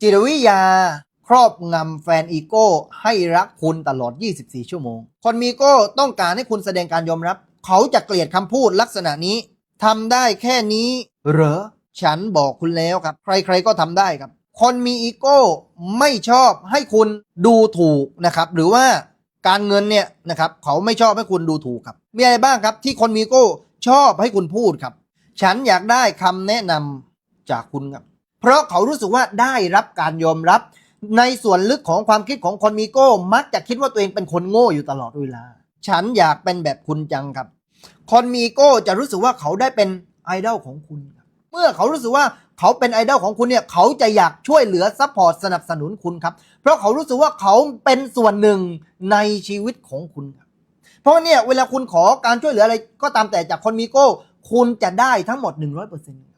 จิตวิทยาครอบงำแฟนอีโก้ให้รักคุณตลอด 24 ชั่วโมง คนมีโก้ต้องการให้คุณแสดงการยอมรับ เขาจะเกลียดคำพูดลักษณะนี้ทำได้แค่นี้เหรอ ฉันบอกคุณแล้วครับ ใครๆก็ทำได้ครับ คนมีอีโก้ไม่ชอบให้คุณดูถูกนะครับ หรือว่าการเงินเนี่ยนะครับเขาไม่ชอบให้คุณดูถูกครับ มีอะไรบ้างครับ ที่คนมีอีโก้ชอบให้คุณพูดครับ ฉันอยากได้คำแนะนำจากคุณครับ เพราะเขารู้สึกว่าได้รับการยอมรับ ในส่วนลึกของความคิดของคนมีโก้ มักจะคิดว่าตัวเองเป็นคนโง่อยู่ตลอดเวลา ฉันอยากเป็นแบบคุณจังครับ คนมีโก้จะรู้สึกว่าเขาได้เป็นไอดอลของคุณเมื่อเขารู้สึกว่าเขาเป็นไอดอลของคุณเนี่ยเขาจะอยากช่วยเหลือซัพพอร์ตสนับสนุนคุณครับ เพราะเขารู้สึกว่าเขาเป็นส่วนหนึ่งในชีวิตของคุณครับเพราะเนี่ยเวลาคุณขอการช่วยเหลืออะไรก็ตามแต่จากคนมีโก้ คุณจะได้ทั้งหมด 100%